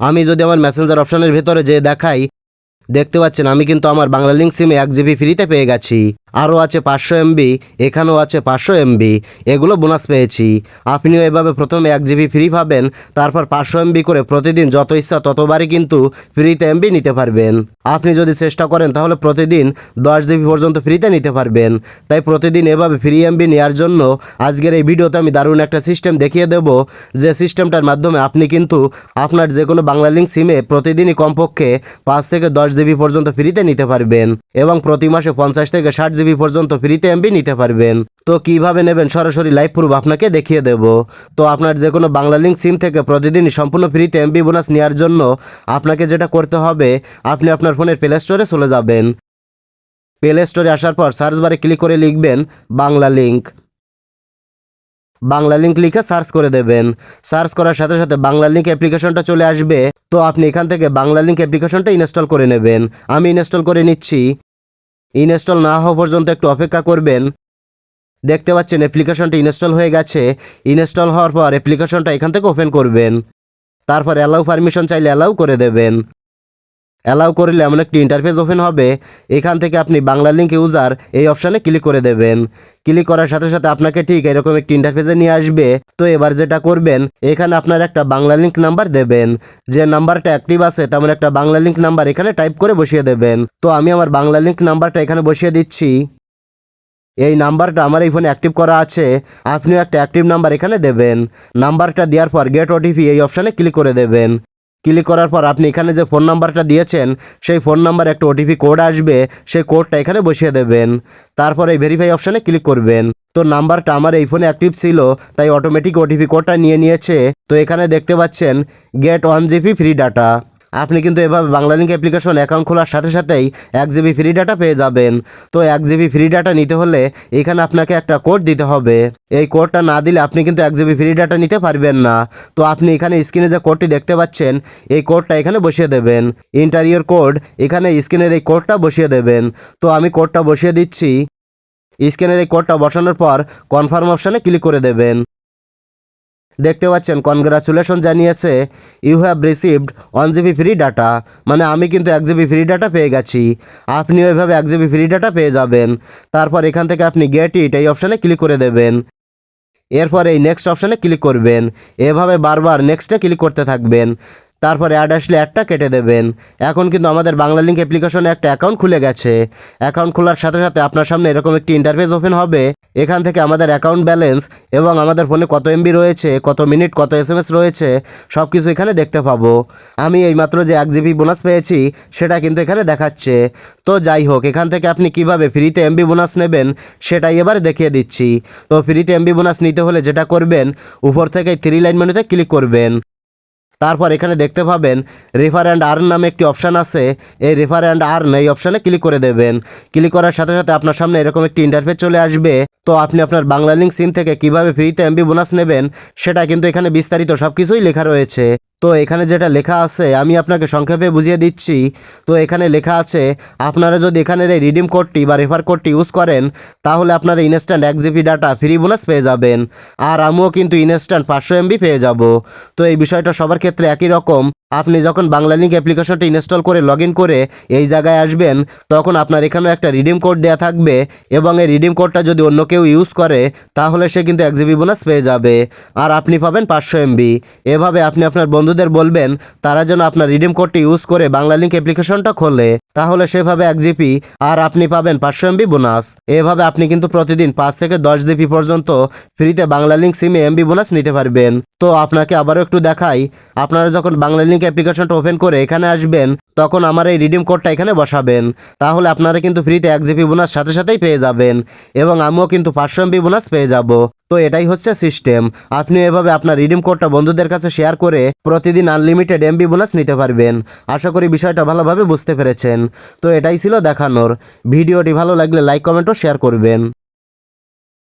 আমি যদি আমার মেসেঞ্জার অপশনের ভেতরে যেয়ে দেখাই, দেখতে পাচ্ছেন আমি কিন্তু আমার বাংলা লিঙ্ক সিমে এক জিবি ফ্রিতে পেয়ে গেছি। আরও আছে পাঁচশো এমবি এখানেও আছে পাঁচশো এমবি এগুলো বোনাস পেয়েছি। আপনিও এভাবে প্রথমে এক জিবি ফ্রি পাবেন, তারপর পাঁচশো এমবি করে প্রতিদিন যত ইচ্ছা ততবারই কিন্তু ফ্রিতে এমবি নিতে পারবেন। আপনি যদি চেষ্টা করেন তাহলে প্রতিদিন দশ জিবি পর্যন্ত ফ্রিতে নিতে পারবেন। তাই প্রতিদিন এভাবে ফ্রি এমবি নেওয়ার জন্য আজকের এই ভিডিওতে আমি দারুণ একটা সিস্টেম দেখিয়ে দেব, যে সিস্টেমটার মাধ্যমে আপনি কিন্তু আপনার যে কোনো বাংলা লিঙ্ক সিমে প্রতিদিনই কমপক্ষে পাঁচ থেকে দশ জিবি পর্যন্ত ফ্রিতে নিতে পারবেন এবং প্রতি মাসে পঞ্চাশ থেকে ষাট জিবি পর্যন্ত ফ্রিতে এমবি নিতে পারবেন। তো কীভাবে নেবেন সরাসরি লাইভ প্রুফ আপনাকে দেখিয়ে দেব। তো আপনার যে কোনো বাংলা লিঙ্ক সিম থেকে প্রতিদিনই সম্পূর্ণ ফ্রিতে এমবি বোনাস নেওয়ার জন্য আপনাকে যেটা করতে হবে, আপনি আপনার ফোনের প্লে স্টোরে চলে যাবেন। প্লে স্টোরে আসার পর সার্চ বারে ক্লিক করে লিখবেন বাংলা লিঙ্ক বাংলা লিঙ্ক লিখে সার্চ করে দেবেন। সার্চ করার সাথে সাথে বাংলা লিঙ্ক অ্যাপ্লিকেশনটা চলে আসবে। তো আপনি এখান থেকে বাংলা লিঙ্ক অ্যাপ্লিকেশনটা ইনস্টল করে নেবেন। আমি ইনস্টল করে নিচ্ছি। ইনস্টল না হওয়া পর্যন্ত একটু অপেক্ষা করবেন। দেখতে পাচ্ছেন অ্যাপ্লিকেশনটা ইনস্টল হয়ে গেছে। ইনস্টল হওয়ার পর অ্যাপ্লিকেশনটা এখান থেকে ওপেন করবেন। তারপর অ্যালাউ পারমিশন চাইলে অ্যালাউ করে দেবেন। অ্যালাউ করলে এমন একটি ইন্টারফেস ওপেন হবে। এখান থেকে আপনি বাংলা লিঙ্ক ইউজার এই অপশানে ক্লিক করে দেবেন। ক্লিক করার সাথে সাথে আপনাকে ঠিক এরকম একটি ইন্টারফেসে নিয়ে আসবে। তো এবার যেটা করবেন, এখানে আপনার একটা বাংলা লিঙ্ক নাম্বার দেবেন। যে নাম্বারটা অ্যাক্টিভ আছে, তেমন একটা বাংলা লিঙ্ক নাম্বার এখানে টাইপ করে বসিয়ে দেবেন। তো আমি আমার বাংলা লিঙ্ক নাম্বারটা এখানে বসিয়ে দিচ্ছি। এই নাম্বারটা আমার এই ফোনে অ্যাক্টিভ করা আছে। আপনিও একটা অ্যাক্টিভ নাম্বার এখানে দেবেন। নাম্বারটা দেওয়ার পর গেট ওটিপি এই অপশানে ক্লিক করে দেবেন। ক্লিক করার পর আপনি এখানে যে ফোন নাম্বারটা দিয়েছেন, সেই ফোন নাম্বার একটা ওটিপি কোড আসবে, সেই কোডটা এখানে বসিয়ে দেবেন। তারপর এই ভেরিফাই অপশানে ক্লিক করবেন। তো নাম্বারটা আমার এই ফোনে অ্যাক্টিভ ছিল, তাই অটোমেটিক ওটিপি কোডটা নিয়ে নিয়েছে। তো এখানে দেখতে পাচ্ছেন get one GB free data আপনি কিন্তু এভাবে বাংলা লিঙ্ক অ্যাপ্লিকেশন অ্যাকাউন্ট খোলার সাথে সাথেই এক জিবি ফ্রি ডাটা পেয়ে যাবেন। তো এক জিবি ফ্রি ডাটা নিতে হলে এখানে আপনাকে একটা কোড দিতে হবে। এই কোডটা না দিলে আপনি কিন্তু এক জিবি ফ্রি ডাটা নিতে পারবেন না। তো আপনি এখানে স্ক্রিনে যে কোডটি দেখতে পাচ্ছেন, এই কোডটা এখানে বসিয়ে দেবেন। ইন্টারিয়র কোড এখানে স্ক্রিনের এই কোডটা বসিয়ে দেবেন। তো আমি কোডটা বসিয়ে দিচ্ছি। স্ক্যানের এই কোডটা বসানোর পর কনফার্ম অপশানে ক্লিক করে দেবেন। দেখতে পাচ্ছেন কনগ্রাচুলেশন জানিয়েছে you have received one GB free data মানে আমি কিন্তু এক জিবি ফ্রি ডাটা পেয়ে গেছি। আপনি ওইভাবে এক জিবি ফ্রি ডাটা পেয়ে যাবেন। তারপর এখান থেকে আপনি গেট ইট এই অপশানে ক্লিক করে দেবেন। এরপর এই নেক্সট অপশানে ক্লিক করবেন। এভাবে বারবার নেক্সটে ক্লিক করতে থাকবেন। তারপরে অ্যাড আসলে অ্যাডটা কেটে দেবেন। এখন কিন্তু আমাদের বাংলা লিঙ্ক অ্যাপ্লিকেশনে একটা অ্যাকাউন্ট খুলে গেছে। অ্যাকাউন্ট খোলার সাথে সাথে আপনার সামনে এরকম একটি ইন্টারফেস ওপেন হবে। এখান থেকে আমাদের অ্যাকাউন্ট ব্যালেন্স এবং আমাদের ফোনে কত এমবি রয়েছে, কত মিনিট কত এস এম এস রয়েছে সব কিছু এখানে দেখতে পাবো। আমি এইমাত্র যে এক জিবি বোনাস পেয়েছি, সেটা কিন্তু এখানে দেখাচ্ছে। তো যাই হোক, এখান থেকে আপনি কীভাবে ফ্রিতে এমবি বোনাস নেবেন, সেটাই এবার দেখিয়ে দিচ্ছি। তো ফ্রিতে এমবি বোনাস নিতে হলে যেটা করবেন, উপর থেকে থ্রি লাইন মেনুতে ক্লিক করবেন। তারপর এখানে দেখতে পাবেন রেফার অ্যান্ড আর্ন নামে একটি অপশান আছে। এই রেফার অ্যান্ড আর্ন এই অপশানে ক্লিক করে দেবেন। ক্লিক করার সাথে সাথে আপনার সামনে এরকম একটি ইন্টারফেস চলে আসবে। তো আপনি আপনার বাংলা লিঙ্ক সিম থেকে কীভাবে ফ্রিতে এমবি বোনাস নেবেন, সেটা কিন্তু এখানে বিস্তারিত সব কিছুই লেখা রয়েছে। তো এখানে যেটা লেখা আছে, আমি আপনাকে সংক্ষেপে বুঝিয়ে দিচ্ছি। তো এখানে লেখা আছে, আপনারা যদি এখানের এই রিডিম কোডটি বা রেফার কোডটি ইউজ করেন, তাহলে আপনারা ইনস্ট্যান্ট এক জিবি ডাটা ফ্রি বোনাস পেয়ে যাবেন। আর আমিও কিন্তু ইনস্ট্যান্ট পাঁচশো এমবি পেয়ে যাব। তো এই বিষয়টা সবার ক্ষেত্রে একই রকম। আপনি যখন বাংলা লিঙ্ক অ্যাপ্লিকেশনটি ইনস্টল করে লগ করে এই জায়গায় আসবেন, তখন আপনার এখানেও একটা রিডিম কোড দেওয়া থাকবে এবং এই রিডিম কোডটা যদি অন্য কেউ ইউজ করে, তাহলে সে কিন্তু এক জিবি বোনাস পেয়ে যাবে। আর আপনি পাবেন পাঁচশো এমবি এভাবে আপনি আপনার বন্ধুদের বলবেন তারা যেন আপনার রিডিম কোডটি ইউজ করে বাংলা লিঙ্ক অ্যাপ্লিকেশনটা খোলে। তাহলে সেভাবে এক জিবি আর আপনি পাবেন পাঁচশো এমবি বোনাস। এভাবে আপনি কিন্তু প্রতিদিন পাঁচ থেকে দশ জিবি পর্যন্ত ফ্রিতে বাংলা লিঙ্ক সিমে এমবি বোনাস নিতে পারবেন। তো আপনাকে আবারও একটু দেখাই, আপনারা যখন বাংলা লিঙ্ক অ্যাপ্লিকেশনটা ওপেন করে এখানে আসবেন, তখন আমার এই রিডিম কোডটা এখানে বসাবেন। তাহলে আপনারা কিন্তু ফ্রিতে এক জিবি বোনাস সাথে সাথেই পেয়ে যাবেন এবং আমিও কিন্তু পাঁচশো এমবি বোনাস পেয়ে যাব। তো এটাই হচ্ছে সিস্টেম। আপনি এভাবে আপনার রিডিম কোডটা বন্ধুদের কাছে শেয়ার করে প্রতিদিন আনলিমিটেড এমবি বোনাস নিতে পারবেন। আশা করি বিষয়টা ভালোভাবে বুঝতে পেরেছেন। তো এটাই ছিল দেখানোর। ভিডিওটি ভালো লাগলে লাইক কমেন্ট ও শেয়ার করবেন।